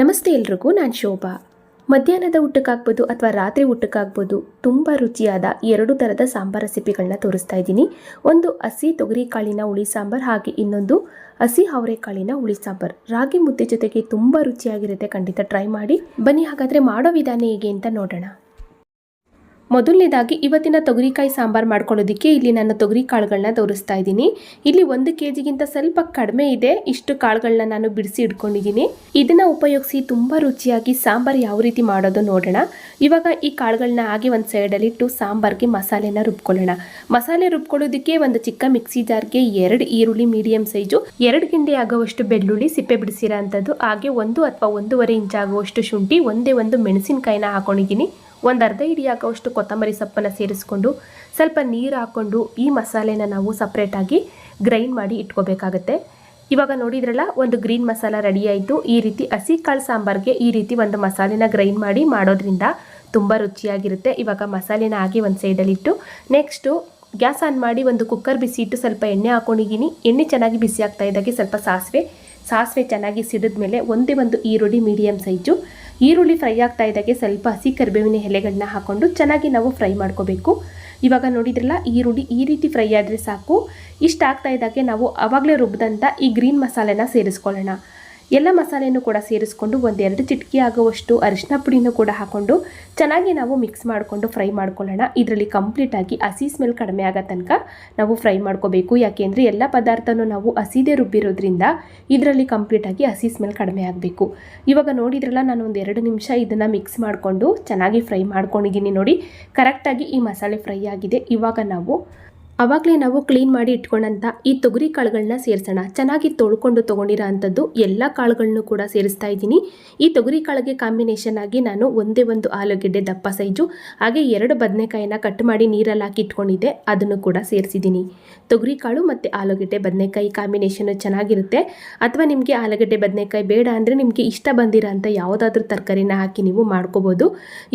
ನಮಸ್ತೆ ಎಲ್ರಿಗೂ, ನಾನು ಶೋಭಾ. ಮಧ್ಯಾಹ್ನದ ಊಟಕ್ಕಾಗ್ಬೋದು ಅಥವಾ ರಾತ್ರಿ ಊಟಕ್ಕಾಗ್ಬೋದು ತುಂಬ ರುಚಿಯಾದ ಎರಡು ಥರದ ಸಾಂಬಾರ್ ರೆಸಿಪಿಗಳನ್ನ ತೋರಿಸ್ತಾ ಇದ್ದೀನಿ. ಒಂದು ಹಸಿ ತೊಗರಿಕಾಳಿನ ಹುಳಿ ಸಾಂಬಾರ್, ಹಾಗೆ ಇನ್ನೊಂದು ಹಸಿ ಅವರೆಕಾಳಿನ ಹುಳಿ ಸಾಂಬಾರ್. ರಾಗಿ ಮುದ್ದೆ ಜೊತೆಗೆ ತುಂಬ ರುಚಿಯಾಗಿರುತ್ತೆ, ಖಂಡಿತ ಟ್ರೈ ಮಾಡಿ. ಬನ್ನಿ, ಹಾಗಾದರೆ ಮಾಡೋ ವಿಧಾನ ಹೇಗೆ ಅಂತ ನೋಡೋಣ. ಮೊದಲನೇದಾಗಿ ಇವತ್ತಿನ ತೊಗರಿಕಾಯಿ ಸಾಂಬಾರು ಮಾಡ್ಕೊಳ್ಳೋದಕ್ಕೆ ಇಲ್ಲಿ ನಾನು ತೊಗರಿ ಕಾಳುಗಳನ್ನ ತೋರಿಸ್ತಾ ಇದ್ದೀನಿ. ಇಲ್ಲಿ ಒಂದು ಕೆ ಜಿಗಿಂತ ಸ್ವಲ್ಪ ಕಡಿಮೆ ಇದೆ. ಇಷ್ಟು ಕಾಳುಗಳನ್ನ ನಾನು ಬಿಡಿಸಿ ಇಟ್ಕೊಂಡಿದ್ದೀನಿ. ಇದನ್ನ ಉಪಯೋಗಿಸಿ ತುಂಬ ರುಚಿಯಾಗಿ ಸಾಂಬಾರು ಯಾವ ರೀತಿ ಮಾಡೋದು ನೋಡೋಣ. ಇವಾಗ ಈ ಕಾಳುಗಳನ್ನ ಹಾಗೆ ಒಂದು ಸೈಡಲ್ಲಿ ಇಟ್ಟು ಸಾಂಬಾರ್ಗೆ ಮಸಾಲೆನ ರುಬ್ಕೊಳ್ಳೋಣ. ಮಸಾಲೆ ರುಬ್ಕೊಳ್ಳೋದಕ್ಕೆ ಒಂದು ಚಿಕ್ಕ ಮಿಕ್ಸಿ ಜಾರ್ಗೆ ಎರಡು ಈರುಳ್ಳಿ ಮೀಡಿಯಂ ಸೈಜು, ಎರಡು ಗಿಂಡಿ ಆಗುವಷ್ಟು ಬೆಳ್ಳುಳ್ಳಿ ಸಿಪ್ಪೆ ಬಿಡಿಸಿರೋ ಅಂಥದ್ದು ಹಾಗೆ ಒಂದು ಅಥವಾ ಒಂದೂವರೆ ಇಂಚಾಗುವಷ್ಟು ಶುಂಠಿ, ಒಂದೇ ಒಂದು ಮೆಣಸಿನಕಾಯಿನ ಹಾಕೊಂಡಿದ್ದೀನಿ. ಒಂದು ಅರ್ಧ ಹಾಕೋಷ್ಟು ಕೊತ್ತಂಬರಿ ಸೊಪ್ಪನ್ನು ಸೇರಿಸ್ಕೊಂಡು ಸ್ವಲ್ಪ ನೀರು ಹಾಕ್ಕೊಂಡು ಈ ಮಸಾಲೆನ ನಾವು ಸಪ್ರೇಟಾಗಿ ಗ್ರೈಂಡ್ ಮಾಡಿ ಇಟ್ಕೋಬೇಕಾಗತ್ತೆ. ಇವಾಗ ನೋಡಿದ್ರಲ್ಲ ಒಂದು ಗ್ರೀನ್ ಮಸಾಲ ರೆಡಿ ಆಯಿತು. ಈ ರೀತಿ ಹಸಿ ಕಾಳು ಸಾಂಬಾರ್ಗೆ ಈ ರೀತಿ ಒಂದು ಮಸಾಲೆನ ಗ್ರೈಂಡ್ ಮಾಡಿ ಮಾಡೋದ್ರಿಂದ ತುಂಬ ರುಚಿಯಾಗಿರುತ್ತೆ. ಇವಾಗ ಮಸಾಲೆನ ಹಾಕಿ ಒಂದು ಸೈಡಲ್ಲಿಟ್ಟು ನೆಕ್ಸ್ಟು ಗ್ಯಾಸ್ ಆನ್ ಮಾಡಿ ಒಂದು ಕುಕ್ಕರ್ ಬಿಸಿ ಇಟ್ಟು ಸ್ವಲ್ಪ ಎಣ್ಣೆ ಹಾಕೊಂಡಿದ್ದೀನಿ. ಎಣ್ಣೆ ಚೆನ್ನಾಗಿ ಬಿಸಿ ಆಗ್ತಾ ಇದ್ದಾಗೆ ಸ್ವಲ್ಪ ಸಾಸಿವೆ. ಸಾಸಿವೆ ಚೆನ್ನಾಗಿ ಸಿಡಿದ ಮೇಲೆ ಒಂದೇ ಒಂದು ಈರುಳ್ಳಿ ಮೀಡಿಯಮ್ ಸೈಜು ಈರುಳ್ಳಿ ಫ್ರೈ ಆಗ್ತಾ ಇದ್ದಾಗೆ ಸ್ವಲ್ಪ ಹಸಿ ಕರಿಬೇವಿನ ಎಲೆಗಳನ್ನ ಹಾಕ್ಕೊಂಡು ಚೆನ್ನಾಗಿ ನಾವು ಫ್ರೈ ಮಾಡ್ಕೋಬೇಕು. ಇವಾಗ ನೋಡಿದ್ರಲ್ಲ, ಈರುಳ್ಳಿ ಈ ರೀತಿ ಫ್ರೈ ಆದರೆ ಸಾಕು. ಇಷ್ಟ ಆಗ್ತಾ ಇದ್ದಾಗೆ ನಾವು ಆವಾಗಲೇ ರುಬ್ಬಿದಂಥ ಈ ಗ್ರೀನ್ ಮಸಾಲೆನ ಸೇರಿಸ್ಕೊಳ್ಳೋಣ. ಎಲ್ಲ ಮಸಾಲೆಯನ್ನು ಕೂಡ ಸೇರಿಸ್ಕೊಂಡು ಒಂದೆರಡು ಚಿಟಕಿ ಆಗುವಷ್ಟು ಅರಿಶಿನ ಪುಡಿನೂ ಕೂಡ ಹಾಕ್ಕೊಂಡು ಚೆನ್ನಾಗಿ ನಾವು ಮಿಕ್ಸ್ ಮಾಡಿಕೊಂಡು ಫ್ರೈ ಮಾಡ್ಕೊಳ್ಳೋಣ. ಇದರಲ್ಲಿ ಕಂಪ್ಲೀಟಾಗಿ ಹಸಿ ಸ್ಮೆಲ್ ಕಡಿಮೆ ಆಗೋ ತನಕ ನಾವು ಫ್ರೈ ಮಾಡ್ಕೋಬೇಕು. ಯಾಕೆಂದರೆ ಎಲ್ಲ ಪದಾರ್ಥನೂ ನಾವು ಹಸಿದೇ ರುಬ್ಬಿರೋದ್ರಿಂದ ಇದರಲ್ಲಿ ಕಂಪ್ಲೀಟಾಗಿ ಹಸಿ ಸ್ಮೆಲ್ ಕಡಿಮೆ ಆಗಬೇಕು. ಇವಾಗ ನೋಡಿದ್ರಲ್ಲ, ನಾನು ಒಂದು ಎರಡು ನಿಮಿಷ ಇದನ್ನು ಮಿಕ್ಸ್ ಮಾಡಿಕೊಂಡು ಚೆನ್ನಾಗಿ ಫ್ರೈ ಮಾಡ್ಕೊಂಡಿದ್ದೀನಿ ನೋಡಿ. ಕರೆಕ್ಟಾಗಿ ಈ ಮಸಾಲೆ ಫ್ರೈ ಆಗಿದೆ. ಇವಾಗ ನಾವು ಆವಾಗಲೇ ನಾವು ಕ್ಲೀನ್ ಮಾಡಿ ಇಟ್ಕೊಂಡಂಥ ಈ ತೊಗರಿ ಕಾಳುಗಳನ್ನ ಸೇರಿಸೋಣ. ಚೆನ್ನಾಗಿ ತೊಳ್ಕೊಂಡು ತೊಗೊಂಡಿರೋ ಅಂಥದ್ದು ಎಲ್ಲ ಕಾಳುಗಳನ್ನು ಕೂಡ ಸೇರಿಸ್ತಾ ಇದ್ದೀನಿ. ಈ ತೊಗರಿ ಕಾಳಿಗೆ ಕಾಂಬಿನೇಷನ್ ಆಗಿ ನಾನು ಒಂದೇ ಒಂದು ಆಲೂಗೆಡ್ಡೆ ದಪ್ಪ ಸೈಜು, ಹಾಗೆ ಎರಡು ಬದನೆಕಾಯಿನ ಕಟ್ ಮಾಡಿ ನೀರಲ್ಲಿ ಹಾಕಿ ಇಟ್ಕೊಂಡಿದ್ದೆ, ಅದನ್ನು ಕೂಡ ಸೇರಿಸಿದ್ದೀನಿ. ತೊಗರಿ ಕಾಳು ಮತ್ತು ಆಲೂಗೆಡ್ಡೆ ಬದನೆಕಾಯಿ ಕಾಂಬಿನೇಷನ್ ಚೆನ್ನಾಗಿರುತ್ತೆ. ಅಥವಾ ನಿಮಗೆ ಆಲೂಗೆಡ್ಡೆ ಬದನೆಕಾಯಿ ಬೇಡ ಅಂದರೆ ನಿಮಗೆ ಇಷ್ಟ ಬಂದಿರೋ ಅಂಥ ಯಾವುದಾದ್ರೂ ತರಕಾರಿನ ಹಾಕಿ ನೀವು ಮಾಡ್ಕೋಬೋದು.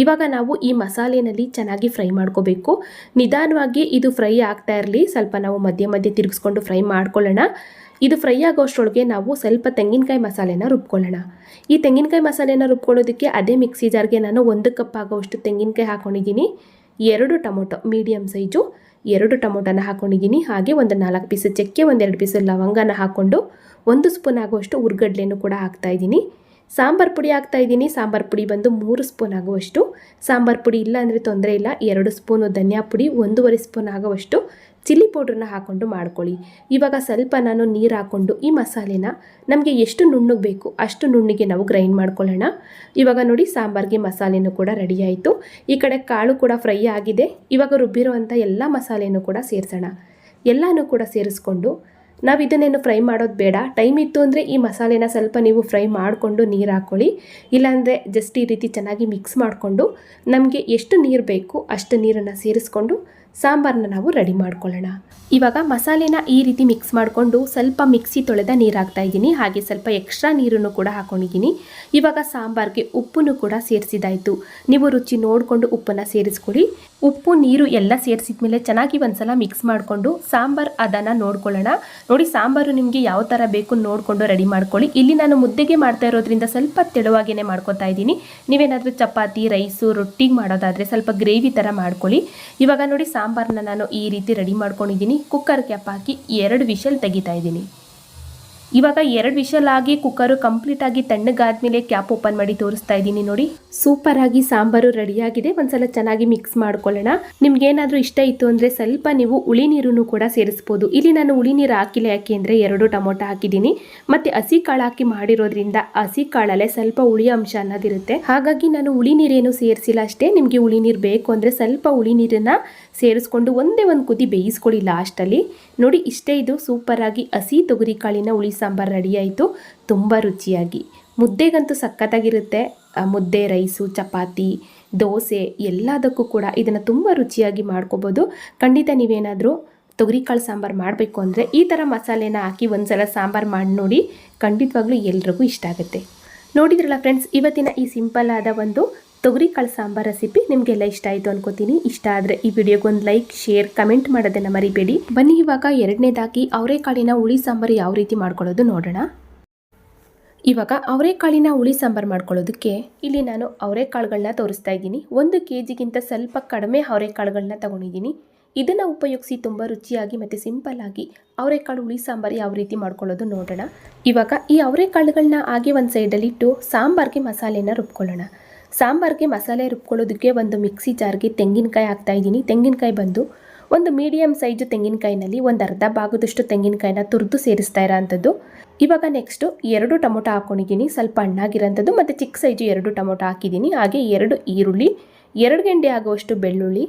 ಇವಾಗ ನಾವು ಈ ಮಸಾಲೆನಲ್ಲಿ ಚೆನ್ನಾಗಿ ಫ್ರೈ ಮಾಡ್ಕೋಬೇಕು. ನಿಧಾನವಾಗಿ ಇದು ಫ್ರೈ ಆಗ್ತಾ ಇರಲಿ. ಸ್ವಲ್ಪ ನಾವು ಮಧ್ಯೆ ಮಧ್ಯೆ ತಿರುಗಿಸ್ಕೊಂಡು ಫ್ರೈ ಮಾಡ್ಕೊಳ್ಳೋಣ. ಇದು ಫ್ರೈ ಆಗೋಷ್ಟರೊಳಗೆ ನಾವು ಸ್ವಲ್ಪ ತೆಂಗಿನಕಾಯಿ ಮಸಾಲೆನ ರುಬ್ಕೊಳ್ಳೋಣ. ಈ ತೆಂಗಿನಕಾಯಿ ಮಸಾಲೆನ ರುಬ್ಕೊಳ್ಳೋದಕ್ಕೆ ಅದೇ ಮಿಕ್ಸಿ ಜಾರ್ಗೆ ನಾನು ಒಂದು ಕಪ್ ಆಗೋಷ್ಟು ತೆಂಗಿನಕಾಯಿ ಹಾಕ್ಕೊಂಡಿದ್ದೀನಿ ಎರಡು ಟೊಮೊಟೊ ಮೀಡಿಯಮ್ ಸೈಜು ಎರಡು ಟೊಮೊಟೊನ ಹಾಕ್ಕೊಂಡಿದ್ದೀನಿ ಹಾಗೆ ಒಂದು ನಾಲ್ಕು ಪೀಸು ಚಕ್ಕೆ, ಒಂದೆರಡು ಪೀಸು ಲವಂಗನ ಹಾಕ್ಕೊಂಡು ಒಂದು ಸ್ಪೂನ್ ಆಗುವಷ್ಟು ಉರ್ಗಡ್ಲೆನೂ ಕೂಡ ಹಾಕ್ತಾಯಿದ್ದೀನಿ ಸಾಂಬಾರು ಪುಡಿ ಹಾಕ್ತಾ ಇದ್ದೀನಿ. ಸಾಂಬಾರು ಪುಡಿ ಬಂದು ಮೂರು ಸ್ಪೂನ್ ಆಗುವಷ್ಟು. ಸಾಂಬಾರು ಪುಡಿ ಇಲ್ಲ ಅಂದರೆ ತೊಂದರೆ ಇಲ್ಲ. ಎರಡು ಸ್ಪೂನು ಧನಿಯಾ ಪುಡಿ, ಒಂದೂವರೆ ಸ್ಪೂನ್ ಆಗುವಷ್ಟು ಚಿಲ್ಲಿ ಪೌಡ್ರನ್ನ ಹಾಕ್ಕೊಂಡು ಮಾಡ್ಕೊಳ್ಳಿ. ಇವಾಗ ಸ್ವಲ್ಪ ನಾನು ನೀರು ಹಾಕ್ಕೊಂಡು ಈ ಮಸಾಲೆನ ನಮಗೆ ಎಷ್ಟು ನುಣ್ಣಗೆ ಬೇಕು ಅಷ್ಟು ನುಣ್ಣಿಗೆ ನಾವು ಗ್ರೈಂಡ್ ಮಾಡ್ಕೊಳ್ಳೋಣ. ಇವಾಗ ನೋಡಿ ಸಾಂಬಾರಿಗೆ ಮಸಾಲೆನೂ ಕೂಡ ರೆಡಿ ಆಯಿತು. ಈ ಕಡೆ ಕಾಳು ಕೂಡ ಫ್ರೈ ಆಗಿದೆ. ಇವಾಗ ರುಬ್ಬಿರುವಂಥ ಎಲ್ಲ ಮಸಾಲೆನೂ ಕೂಡ ಸೇರಿಸೋಣ. ಎಲ್ಲನೂ ಕೂಡ ಸೇರಿಸ್ಕೊಂಡು ನಾವು ಇದನ್ನೇನು ಫ್ರೈ ಮಾಡೋದು ಬೇಡ. ಟೈಮ್ ಇತ್ತು ಅಂದರೆ ಈ ಮಸಾಲೆನ ಸ್ವಲ್ಪ ನೀವು ಫ್ರೈ ಮಾಡಿಕೊಂಡು ನೀರು ಹಾಕ್ಕೊಳ್ಳಿ ಇಲ್ಲಾಂದರೆ ಜಸ್ಟ್ ಈ ರೀತಿ ಚೆನ್ನಾಗಿ ಮಿಕ್ಸ್ ಮಾಡಿಕೊಂಡು ನಮಗೆ ಎಷ್ಟು ನೀರು ಬೇಕು ಅಷ್ಟು ನೀರನ್ನು ಸೇರಿಸ್ಕೊಂಡು ಸಾಂಬಾರನ್ನ ನಾವು ರೆಡಿ ಮಾಡ್ಕೊಳ್ಳೋಣ. ಇವಾಗ ಮಸಾಲೆನ ಈ ರೀತಿ ಮಿಕ್ಸ್ ಮಾಡಿಕೊಂಡು ಸ್ವಲ್ಪ ಮಿಕ್ಸಿ ತೊಳೆದ ನೀರು ಹಾಕ್ತಾ ಇದ್ದೀನಿ. ಹಾಗೆ ಸ್ವಲ್ಪ ಎಕ್ಸ್ಟ್ರಾ ನೀರನ್ನು ಕೂಡ ಹಾಕ್ಕೊಂಡಿದ್ದೀನಿ ಇವಾಗ ಸಾಂಬಾರ್ಗೆ ಉಪ್ಪನ್ನು ಕೂಡ ಸೇರಿಸಿದಾಯಿತು ನೀವು ರುಚಿ ನೋಡಿಕೊಂಡು ಉಪ್ಪನ್ನು ಸೇರಿಸ್ಕೊಳ್ಳಿ. ಉಪ್ಪು, ನೀರು ಎಲ್ಲ ಸೇರಿಸಿದ ಮೇಲೆ ಚೆನ್ನಾಗಿ ಒಂದ್ಸಲ ಮಿಕ್ಸ್ ಮಾಡಿಕೊಂಡು ಸಾಂಬಾರು ಅದನ್ನು ನೋಡ್ಕೊಳ್ಳೋಣ. ನೋಡಿ ಸಾಂಬಾರು ನಿಮಗೆ ಯಾವ ಥರ ಬೇಕು ನೋಡಿಕೊಂಡು ರೆಡಿ ಮಾಡ್ಕೊಳ್ಳಿ. ಇಲ್ಲಿ ನಾನು ಮುದ್ದೆಗೆ ಮಾಡ್ತಾ ಇರೋದ್ರಿಂದ ಸ್ವಲ್ಪ ತೆಳುವಾಗಿಯೇ ಮಾಡ್ಕೊತಾ ಇದ್ದೀನಿ. ನೀವೇನಾದರೂ ಚಪಾತಿ, ರೈಸು, ರೊಟ್ಟಿಗೆ ಮಾಡೋದಾದರೆ ಸ್ವಲ್ಪ ಗ್ರೇವಿ ಥರ ಮಾಡ್ಕೊಳ್ಳಿ. ಇವಾಗ ನೋಡಿ ಸಾಂಬಾರನ್ನ ನಾನು ಈ ರೀತಿ ರೆಡಿ ಮಾಡ್ಕೊಂಡಿದ್ದೀನಿ. ಕುಕ್ಕರ್ ಕ್ಯಾಪ್ ಹಾಕಿ ಎರಡು ವಿಷಲ್ ತೆಗಿತಾ ಇದ್ದೀನಿ. ಇವಾಗ ಎರಡು ವಿಷಲ್ ಆಗಿ ಕುಕ್ಕರು ಕಂಪ್ಲೀಟ್ ಆಗಿ ತಣ್ಣಗಾದ್ಮೇಲೆ ಕ್ಯಾಪ್ ಓಪನ್ ಮಾಡಿ ತೋರಿಸ್ತಾ ಇದ್ದೀನಿ ನೋಡಿ. ಸೂಪರ್ ಆಗಿ ಸಾಂಬಾರು ರೆಡಿಯಾಗಿದೆ ಒಂದ್ಸಲ ಚೆನ್ನಾಗಿ ಮಿಕ್ಸ್ ಮಾಡ್ಕೊಳ್ಳೋಣ. ನಿಮ್ಗೆ ಏನಾದರೂ ಇಷ್ಟ ಇತ್ತು ಅಂದರೆ ಸ್ವಲ್ಪ ನೀವು ಹುಳಿ ನೀರನ್ನು ಕೂಡ ಸೇರಿಸ್ಬೋದು. ಇಲ್ಲಿ ನಾನು ಹುಳಿ ನೀರು ಹಾಕಿಲ್ಲ ಯಾಕೆ ಅಂದರೆ ಎರಡು ಟೊಮೊಟೊ ಹಾಕಿದ್ದೀನಿ. ಮತ್ತೆ ಹಸಿ ಕಾಳು ಹಾಕಿ ಮಾಡಿರೋದ್ರಿಂದ ಹಸಿ ಕಾಳಲ್ಲೇ ಸ್ವಲ್ಪ ಹುಳಿ ಅಂಶ ಅನ್ನೋದಿರುತ್ತೆ. ಹಾಗಾಗಿ ನಾನು ಹುಳಿ ನೀರೇನು ಸೇರಿಸಿಲ್ಲ ಅಷ್ಟೇ. ನಿಮಗೆ ಹುಳಿ ನೀರು ಬೇಕು ಅಂದರೆ ಸ್ವಲ್ಪ ಹುಳಿ ನೀರನ್ನು ಸೇರಿಸ್ಕೊಂಡು ಒಂದೇ ಒಂದು ಕುದಿ ಬೇಯಿಸ್ಕೊಳ್ಳಿ ಲಾಸ್ಟಲ್ಲಿ ನೋಡಿ, ಇಷ್ಟೇ ಇದು. ಸೂಪರಾಗಿ ಹಸಿ ತೊಗರಿ ಕಾಳಿನ ಹುಳಿ ಸಾಂಬಾರು ರೆಡಿ ಆಯಿತು. ತುಂಬ ರುಚಿಯಾಗಿ. ಮುದ್ದೆಗಂತೂ ಸಖತ್ತಾಗಿರುತ್ತೆ. ಮುದ್ದೆ, ರೈಸು, ಚಪಾತಿ, ದೋಸೆ ಎಲ್ಲದಕ್ಕೂ ಕೂಡ ಇದನ್ನು ತುಂಬ ರುಚಿಯಾಗಿ ಮಾಡ್ಕೋಬೋದು. ಖಂಡಿತ ನೀವೇನಾದರೂ ತೊಗರಿಕಾಳು ಸಾಂಬಾರು ಮಾಡಬೇಕು ಅಂದರೆ ಈ ಥರ ಮಸಾಲೆನ ಹಾಕಿ ಒಂದ್ಸಲ ಸಾಂಬಾರು ಮಾಡಿ ನೋಡಿ ಖಂಡಿತವಾಗ್ಲೂ ಎಲ್ರಿಗೂ ಇಷ್ಟ ಆಗುತ್ತೆ. ನೋಡಿದ್ರಲ್ಲ ಫ್ರೆಂಡ್ಸ್ ಇವತ್ತಿನ ಈ ಸಿಂಪಲ್ ಆದ ಒಂದು ತೊಗರಿಕಾಳು ಸಾಂಬಾರ್ ರೆಸಿಪಿ ನಿಮಗೆಲ್ಲ ಇಷ್ಟ ಆಯಿತು ಅನ್ಕೋತೀನಿ. ಇಷ್ಟ ಆದರೆ ಈ ವಿಡಿಯೋಗೆ ಒಂದು ಲೈಕ್ ಶೇರ್ ಕಮೆಂಟ್ ಮಾಡೋದನ್ನು ಮರಿಬೇಡಿ. ಬನ್ನಿ ಇವಾಗ ಎರಡನೇದಾಗಿ ಅವರೆಕಾಳಿನ ಹುಳಿ ಸಾಂಬಾರು ಯಾವ ರೀತಿ ಮಾಡ್ಕೊಳ್ಳೋದು ನೋಡೋಣ. ಇವಾಗ ಅವರೆಕಾಳಿನ ಹುಳಿ ಸಾಂಬಾರು ಮಾಡ್ಕೊಳ್ಳೋದಕ್ಕೆ ಇಲ್ಲಿ ನಾನು ಅವರೆಕಾಳುಗಳನ್ನ ತೋರಿಸ್ತಾ ಇದ್ದೀನಿ. ಒಂದು ಕೆ ಜಿಗಿಂತ ಸ್ವಲ್ಪ ಕಡಿಮೆ ಅವರೆಕಾಳುಗಳನ್ನ ತಗೊಂಡಿದ್ದೀನಿ. ಇದನ್ನು ಉಪಯೋಗಿಸಿ ತುಂಬ ರುಚಿಯಾಗಿ ಮತ್ತು ಸಿಂಪಲ್ ಆಗಿ ಅವರೆಕಾಳು ಹುಳಿ ಸಾಂಬಾರು ಯಾವ ರೀತಿ ಮಾಡ್ಕೊಳ್ಳೋದು ನೋಡೋಣ. ಇವಾಗ ಈ ಅವರೆಕಾಳುಗಳನ್ನ ಹಾಗೆ ಒಂದು ಸೈಡಲ್ಲಿಟ್ಟು ಸಾಂಬಾರ್ಗೆ ಮಸಾಲೆನ ರುಬ್ಕೊಳ್ಳೋಣ. ಸಾಂಬಾರ್ಗೆ ಮಸಾಲೆ ರುಬ್ಕೊಳ್ಳೋದಕ್ಕೆ ಒಂದು ಮಿಕ್ಸಿ ಜಾರ್ಗೆ ತೆಂಗಿನಕಾಯಿ ಹಾಕ್ತಾ ಇದ್ದೀನಿ. ತೆಂಗಿನಕಾಯಿ ಬಂದು ಒಂದು ಮೀಡಿಯಮ್ ಸೈಜು ತೆಂಗಿನಕಾಯಿನಲ್ಲಿ ಒಂದು ಅರ್ಧ ಭಾಗದಷ್ಟು ತೆಂಗಿನಕಾಯಿನ ತುರಿದು ಸೇರಿಸ್ತಾ ಇರೋ ಅಂಥದ್ದು ಇವಾಗ ನೆಕ್ಸ್ಟು ಎರಡು ಟೊಮೊಟೊ ಹಾಕ್ಕೊಂಡಿದ್ದೀನಿ ಸ್ವಲ್ಪ ಹಣ್ಣಾಗಿರೋಂಥದ್ದು ಮತ್ತು ಚಿಕ್ಕ ಸೈಜು ಎರಡು ಟೊಮೊಟೊ ಹಾಕಿದ್ದೀನಿ. ಹಾಗೆ ಎರಡು ಈರುಳ್ಳಿ, ಎರಡು ಗಂಟೆ ಆಗುವಷ್ಟು ಬೆಳ್ಳುಳ್ಳಿ.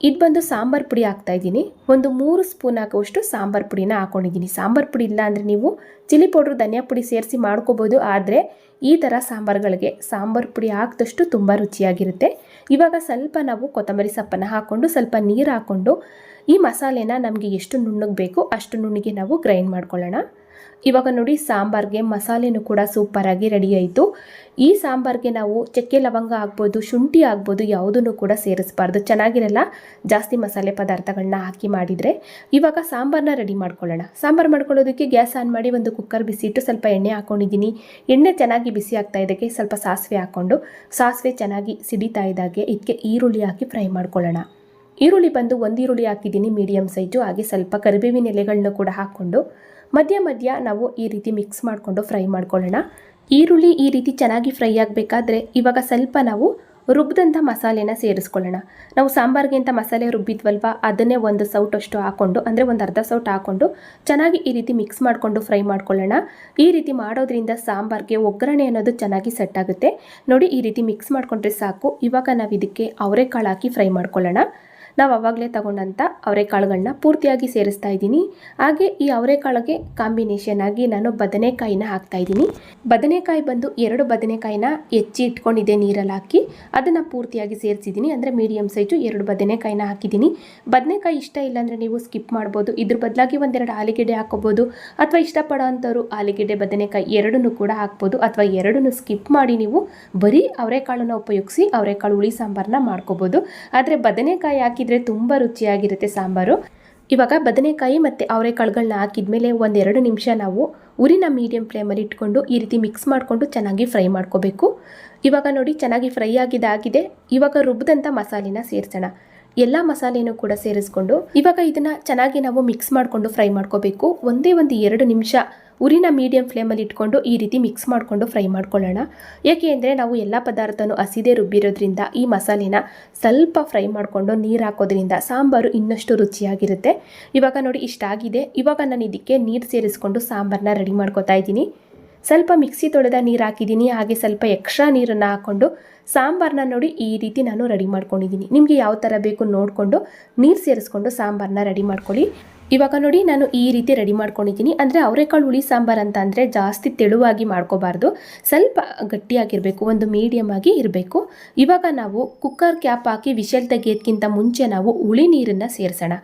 ಇದು ಬಂದು ಸಾಂಬಾರು ಪುಡಿ ಹಾಕ್ತಾ ಇದ್ದೀನಿ. ಒಂದು ಮೂರು ಸ್ಪೂನ್ ಹಾಕುವಷ್ಟು ಸಾಂಬಾರು ಪುಡಿನ ಹಾಕ್ಕೊಂಡಿದ್ದೀನಿ ಸಾಂಬಾರು ಪುಡಿ ಇಲ್ಲ ಅಂದರೆ ನೀವು ಚಿಲ್ಲಿ ಪೌಡ್ರ್, ಧನಿಯಾ ಪುಡಿ ಸೇರಿಸಿ ಮಾಡ್ಕೋಬೋದು. ಆದರೆ ಈ ಥರ ಸಾಂಬಾರುಗಳಿಗೆ ಸಾಂಬಾರು ಪುಡಿ ಹಾಕಿದಷ್ಟು ತುಂಬ ರುಚಿಯಾಗಿರುತ್ತೆ. ಇವಾಗ ಸ್ವಲ್ಪ ನಾವು ಕೊತ್ತಂಬರಿ ಸೊಪ್ಪನ್ನು ಹಾಕ್ಕೊಂಡು ಸ್ವಲ್ಪ ನೀರು ಹಾಕ್ಕೊಂಡು ಈ ಮಸಾಲೆನ ನಮಗೆ ಎಷ್ಟು ನುಣ್ಣಗೆ ಬೇಕು ಅಷ್ಟು ನುಣ್ಣಗೆ ನಾವು ಗ್ರೈಂಡ್ ಮಾಡ್ಕೊಳ್ಳೋಣ. ಇವಾಗ ನೋಡಿ ಸಾಂಬಾರ್ಗೆ ಮಸಾಲೆನೂ ಕೂಡ ಸೂಪರಾಗಿ ರೆಡಿ ಆಯಿತು. ಈ ಸಾಂಬಾರ್ಗೆ ನಾವು ಚಕ್ಕೆ ಲವಂಗ ಆಗ್ಬೋದು, ಶುಂಠಿ ಆಗ್ಬೋದು ಯಾವುದನ್ನು ಕೂಡ ಸೇರಿಸಬಾರ್ದು. ಚೆನ್ನಾಗಿರಲ್ಲ? ಜಾಸ್ತಿ ಮಸಾಲೆ ಪದಾರ್ಥಗಳನ್ನ ಹಾಕಿ ಮಾಡಿದರೆ. ಇವಾಗ ಸಾಂಬಾರನ್ನ ರೆಡಿ ಮಾಡ್ಕೊಳ್ಳೋಣ. ಸಾಂಬಾರು ಮಾಡ್ಕೊಳ್ಳೋದಕ್ಕೆ ಗ್ಯಾಸ್ ಆನ್ ಮಾಡಿ ಒಂದು ಕುಕ್ಕರ್ ಬಿಸಿಟ್ಟು ಸ್ವಲ್ಪ ಎಣ್ಣೆ ಹಾಕ್ಕೊಂಡಿದ್ದೀನಿ ಎಣ್ಣೆ ಚೆನ್ನಾಗಿ ಬಿಸಿ ಆಗ್ತಾ ಇದಕ್ಕೆ ಸ್ವಲ್ಪ ಸಾಸಿವೆ ಹಾಕ್ಕೊಂಡು, ಸಾಸಿವೆ ಚೆನ್ನಾಗಿ ಸಿಡಿತಾ ಇದ್ದಾಗೆ ಇದಕ್ಕೆ ಈರುಳ್ಳಿ ಹಾಕಿ ಫ್ರೈ ಮಾಡ್ಕೊಳ್ಳೋಣ. ಈರುಳ್ಳಿ ಬಂದು ಒಂದು ಈರುಳ್ಳಿ ಹಾಕಿದ್ದೀನಿ ಮೀಡಿಯಮ್ ಸೈಜು ಹಾಗೆ ಸ್ವಲ್ಪ ಕರಿಬೇವಿನ ಎಲೆಗಳನ್ನ ಕೂಡ ಹಾಕ್ಕೊಂಡು ಮಧ್ಯ ಮಧ್ಯ ನಾವು ಈ ರೀತಿ ಮಿಕ್ಸ್ ಮಾಡಿಕೊಂಡು ಫ್ರೈ ಮಾಡ್ಕೊಳ್ಳೋಣ. ಈರುಳ್ಳಿ ಈ ರೀತಿ ಚೆನ್ನಾಗಿ ಫ್ರೈ ಆಗಬೇಕಾದ್ರೆ ಇವಾಗ ಸ್ವಲ್ಪ ನಾವು ರುಬ್ಬಿದಂಥ ಮಸಾಲೆನ ಸೇರಿಸ್ಕೊಳ್ಳೋಣ. ನಾವು ಸಾಂಬಾರ್ಗೆ ಅಂತ ಮಸಾಲೆ ರುಬ್ಬಿದ್ವಲ್ವ, ಅದನ್ನೇ ಒಂದು ಸೌಟಷ್ಟು ಹಾಕ್ಕೊಂಡು ಅಂದರೆ ಒಂದು ಅರ್ಧ ಸೌಟ್ ಹಾಕ್ಕೊಂಡು ಚೆನ್ನಾಗಿ ಈ ರೀತಿ ಮಿಕ್ಸ್ ಮಾಡಿಕೊಂಡು ಫ್ರೈ ಮಾಡ್ಕೊಳ್ಳೋಣ. ಈ ರೀತಿ ಮಾಡೋದ್ರಿಂದ ಸಾಂಬಾರ್ಗೆ ಒಗ್ಗರಣೆ ಅನ್ನೋದು ಚೆನ್ನಾಗಿ ಸೆಟ್ ಆಗುತ್ತೆ. ನೋಡಿ ಈ ರೀತಿ ಮಿಕ್ಸ್ ಮಾಡಿಕೊಂಡ್ರೆ ಸಾಕು. ಇವಾಗ ನಾವು ಇದಕ್ಕೆ ಅವರೆಕಾಳು ಹಾಕಿ ಫ್ರೈ ಮಾಡ್ಕೊಳ್ಳೋಣ. ನಾವು ಅವಾಗಲೇ ತಗೊಂಡಂಥ ಅವರೆಕಾಳುಗಳನ್ನ ಪೂರ್ತಿಯಾಗಿ ಸೇರಿಸ್ತಾ ಇದ್ದೀನಿ. ಹಾಗೆ ಈ ಅವರೆಕಾಳಿಗೆ ಕಾಂಬಿನೇಷನ್ ಆಗಿ ನಾನು ಬದನೆಕಾಯಿನ ಹಾಕ್ತಾ ಇದ್ದೀನಿ. ಬದನೆಕಾಯಿ ಬಂದು ಎರಡು ಬದನೆಕಾಯಿನ ಹೆಚ್ಚಿ ಇಟ್ಕೊಂಡಿದ್ದೆ ನೀರಲ್ಲಿ ಹಾಕಿ, ಅದನ್ನು ಪೂರ್ತಿಯಾಗಿ ಸೇರಿಸಿದ್ದೀನಿ. ಅಂದರೆ ಮೀಡಿಯಮ್ ಸೈಜು ಎರಡು ಬದನೆಕಾಯಿನ ಹಾಕಿದ್ದೀನಿ. ಬದನೆಕಾಯಿ ಇಷ್ಟ ಇಲ್ಲ ಅಂದರೆ ನೀವು ಸ್ಕಿಪ್ ಮಾಡ್ಬೋದು. ಇದ್ರ ಬದಲಾಗಿ ಒಂದೆರಡು ಆಲೂಗೆಡ್ಡೆ ಹಾಕೋಬೋದು ಅಥವಾ ಇಷ್ಟಪಡೋ ಅಂಥವ್ರು ಆಲೂಗೆಡ್ಡೆ, ಬದನೆಕಾಯಿ ಎರಡನ್ನೂ ಕೂಡ ಹಾಕ್ಬೋದು. ಅಥವಾ ಎರಡನ್ನೂ ಸ್ಕಿಪ್ ಮಾಡಿ ನೀವು ಬರೀ ಅವರೆಕಾಳನ್ನು ಉಪಯೋಗಿಸಿ ಅವರೆಕಾಳು ಹುಳಿ ಸಾಂಬಾರನ್ನ ಮಾಡ್ಕೋಬೋದು. ಆದರೆ ಬದನೆಕಾಯಿ ಹಾಕಿದರೆ ತುಂಬ ರುಚಿಯಾಗಿರುತ್ತೆ ಸಾಂಬಾರು. ಇವಾಗ ಬದನೆಕಾಯಿ ಮತ್ತು ಅವರೆಕಾಳುಗಳನ್ನ ಹಾಕಿದ್ಮೇಲೆ ಒಂದೆರಡು ನಿಮಿಷ ನಾವು ಉರಿನ ಮೀಡಿಯಂ ಫ್ಲೇಮಲ್ಲಿ ಇಟ್ಕೊಂಡು ಈ ರೀತಿ ಮಿಕ್ಸ್ ಮಾಡಿಕೊಂಡು ಚೆನ್ನಾಗಿ ಫ್ರೈ ಮಾಡ್ಕೋಬೇಕು. ಇವಾಗ ನೋಡಿ ಚೆನ್ನಾಗಿ ಫ್ರೈ ಆಗಿದಾಗಿದೆ ಇವಾಗ ರುಬ್ಬಿದಂಥ ಮಸಾಲೆನ ಸೇರಿಸೋಣ. ಎಲ್ಲ ಮಸಾಲೆನೂ ಕೂಡ ಸೇರಿಸ್ಕೊಂಡು ಇವಾಗ ಇದನ್ನು ಚೆನ್ನಾಗಿ ನಾವು ಮಿಕ್ಸ್ ಮಾಡಿಕೊಂಡು ಫ್ರೈ ಮಾಡ್ಕೋಬೇಕು. ಒಂದೇ ಒಂದು ಎರಡು ನಿಮಿಷ ಉರಿನ ಮೀಡಿಯಂ ಫ್ಲೇಮಲ್ಲಿ ಇಟ್ಕೊಂಡು ಈ ರೀತಿ ಮಿಕ್ಸ್ ಮಾಡಿಕೊಂಡು ಫ್ರೈ ಮಾಡ್ಕೊಳ್ಳೋಣ. ಏಕೆ ಅಂದರೆ ನಾವು ಎಲ್ಲ ಪದಾರ್ಥನೂ ಹಸಿದೇ ರುಬ್ಬಿರೋದ್ರಿಂದ ಈ ಮಸಾಲೆನ ಸ್ವಲ್ಪ ಫ್ರೈ ಮಾಡಿಕೊಂಡು ನೀರು ಹಾಕೋದ್ರಿಂದ ಸಾಂಬಾರು ಇನ್ನಷ್ಟು ರುಚಿಯಾಗಿರುತ್ತೆ. ಇವಾಗ ನೋಡಿ ಇಷ್ಟಾಗಿದೆ ಇವಾಗ ನಾನು ಇದಕ್ಕೆ ನೀರು ಸೇರಿಸ್ಕೊಂಡು ಸಾಂಬಾರನ್ನ ರೆಡಿ ಮಾಡ್ಕೋತಾ ಇದ್ದೀನಿ. ಸ್ವಲ್ಪ ಮಿಕ್ಸಿ ತೊಳೆದ ನೀರು ಹಾಕಿದ್ದೀನಿ. ಹಾಗೆ ಸ್ವಲ್ಪ ಎಕ್ಸ್ಟ್ರಾ ನೀರನ್ನು ಹಾಕ್ಕೊಂಡು ಸಾಂಬಾರನ್ನ ನೋಡಿ ಈ ರೀತಿ ನಾನು ರೆಡಿ ಮಾಡ್ಕೊಂಡಿದ್ದೀನಿ. ನಿಮಗೆ ಯಾವ ಥರ ಬೇಕು ನೋಡಿಕೊಂಡು ನೀರು ಸೇರಿಸ್ಕೊಂಡು ಸಾಂಬಾರನ್ನ ರೆಡಿ ಮಾಡ್ಕೊಳ್ಳಿ. ಇವಾಗ ನೋಡಿ ನಾನು ಈ ರೀತಿ ರೆಡಿ ಮಾಡ್ಕೊಂಡಿದ್ದೀನಿ. ಅಂದರೆ ಅವರೆಕಾಳು ಹುಳಿ ಸಾಂಬಾರು ಅಂತ ಅಂದರೆ ಜಾಸ್ತಿ ತೆಳುವಾಗಿ ಮಾಡ್ಕೋಬಾರ್ದು. ಸ್ವಲ್ಪ ಗಟ್ಟಿಯಾಗಿರಬೇಕು, ಒಂದು ಮೀಡಿಯಮ್ ಆಗಿ ಇರಬೇಕು. ಇವಾಗ ನಾವು ಕುಕ್ಕರ್ ಕ್ಯಾಪ್ ಹಾಕಿ ವಿಶಲ್ ತೆಗೆಯೋದಕ್ಕಿಂತ ಮುಂಚೆ ನಾವು ಹುಳಿ ನೀರನ್ನು ಸೇರಿಸೋಣ.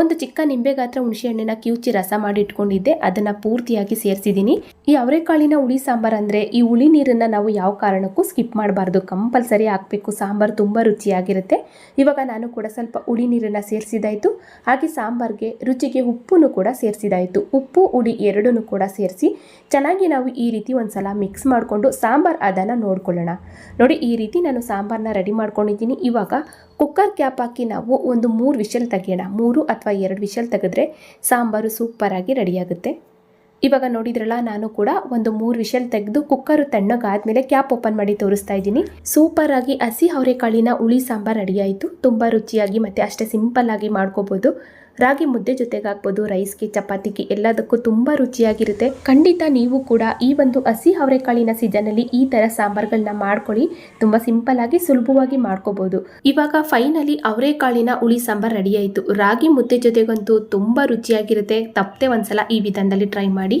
ಒಂದು ಚಿಕ್ಕ ನಿಂಬೆ ಗಾತ್ರ ಹುಣಸೆಹಣ್ಣಿನ ಕಿವುಚಿ ರಸ ಮಾಡಿ ಇಟ್ಕೊಂಡಿದ್ದೆ, ಅದನ್ನ ಪೂರ್ತಿಯಾಗಿ ಸೇರಿಸಿದ್ದೀನಿ ಈ ಅವರೆಕಾಳಿನ ಹುಳಿ ಸಾಂಬಾರ್ ಅಂದ್ರೆ ಈ ಹುಳಿ ನೀರನ್ನ ನಾವು ಯಾವ ಕಾರಣಕ್ಕೂ ಸ್ಕಿಪ್ ಮಾಡಬಾರ್ದು. ಕಂಪಲ್ಸರಿ ಹಾಕ್ಬೇಕು. ಸಾಂಬಾರ್ ತುಂಬಾ ರುಚಿಯಾಗಿರುತ್ತೆ. ಇವಾಗ ನಾನು ಕೂಡ ಸ್ವಲ್ಪ ಹುಳಿ ನೀರನ್ನ ಸೇರಿಸಿದಾಯಿತು. ಹಾಗೆ ಸಾಂಬಾರ್ಗೆ ರುಚಿಗೆ ಉಪ್ಪನ್ನು ಕೂಡ ಸೇರಿಸಿದಾಯಿತು. ಉಪ್ಪು, ಹುಳಿ ಎರಡನ್ನೂ ಕೂಡ ಸೇರಿಸಿ ಚೆನ್ನಾಗಿ ನಾವು ಈ ರೀತಿ ಒಂದ್ಸಲ ಮಿಕ್ಸ್ ಮಾಡಿಕೊಂಡು ಸಾಂಬಾರ್ ಅದನ್ನ ನೋಡ್ಕೊಳ್ಳೋಣ. ನೋಡಿ, ಈ ರೀತಿ ನಾನು ಸಾಂಬಾರ್ನ ರೆಡಿ ಮಾಡ್ಕೊಂಡಿದ್ದೀನಿ. ಇವಾಗ ಕುಕ್ಕರ್ ಕ್ಯಾಪ್ ಹಾಕಿ ನಾವು ಒಂದು ಮೂರು ವಿಷಲ್ ತೆಗೆಯೋಣ. ಮೂರು ಅಥವಾ ಎರಡು ವಿಷಲ್ ತೆಗೆದ್ರೆ ಸಾಂಬಾರು ಸೂಪರಾಗಿ ರೆಡಿಯಾಗುತ್ತೆ ಇವಾಗ ನೋಡಿದ್ರಲ್ಲ, ನಾನು ಕೂಡ ಒಂದು ಮೂರು ವಿಷಲ್ ತೆಗೆದು ಕುಕ್ಕರು ತಣ್ಣಗಾದ್ಮೇಲೆ ಕ್ಯಾಪ್ ಓಪನ್ ಮಾಡಿ ತೋರಿಸ್ತಾ ಇದ್ದೀನಿ. ಸೂಪರಾಗಿ ಹಸಿ ಅವರೆಕಾಳಿನ ಹುಳಿ ಸಾಂಬಾರು ರೆಡಿಯಾಯಿತು ತುಂಬ ರುಚಿಯಾಗಿ ಮತ್ತು ಅಷ್ಟೇ ಸಿಂಪಲ್ ಆಗಿ ಮಾಡ್ಕೋಬೋದು. ರಾಗಿ ಮುದ್ದೆ ಜೊತೆಗಾಗ್ಬೋದು, ರೈಸ್ಗೆ, ಚಪಾತಿಗೆ ಎಲ್ಲದಕ್ಕೂ ತುಂಬ ರುಚಿಯಾಗಿರುತ್ತೆ. ಖಂಡಿತ ನೀವು ಕೂಡ ಈ ಒಂದು ಹಸಿ ಅವರೆಕಾಳಿನ ಸೀಸನಲ್ಲಿ ಈ ಥರ ಸಾಂಬಾರ್ಗಳನ್ನ ಮಾಡ್ಕೊಳ್ಳಿ. ತುಂಬ ಸಿಂಪಲ್ ಆಗಿ ಸುಲಭವಾಗಿ ಮಾಡ್ಕೋಬಹುದು ಇವಾಗ ಫೈನಲಿ ಅವರೆಕಾಳಿನ ಹುಳಿ ಸಾಂಬಾರ್ ರೆಡಿ ಆಯಿತು. ರಾಗಿ ಮುದ್ದೆ ಜೊತೆಗಂತೂ ತುಂಬ ರುಚಿಯಾಗಿರುತ್ತೆ. ತಪ್ಪದೆ ಒಂದ್ಸಲ ಈ ವಿಧಾನದಲ್ಲಿ ಟ್ರೈ ಮಾಡಿ.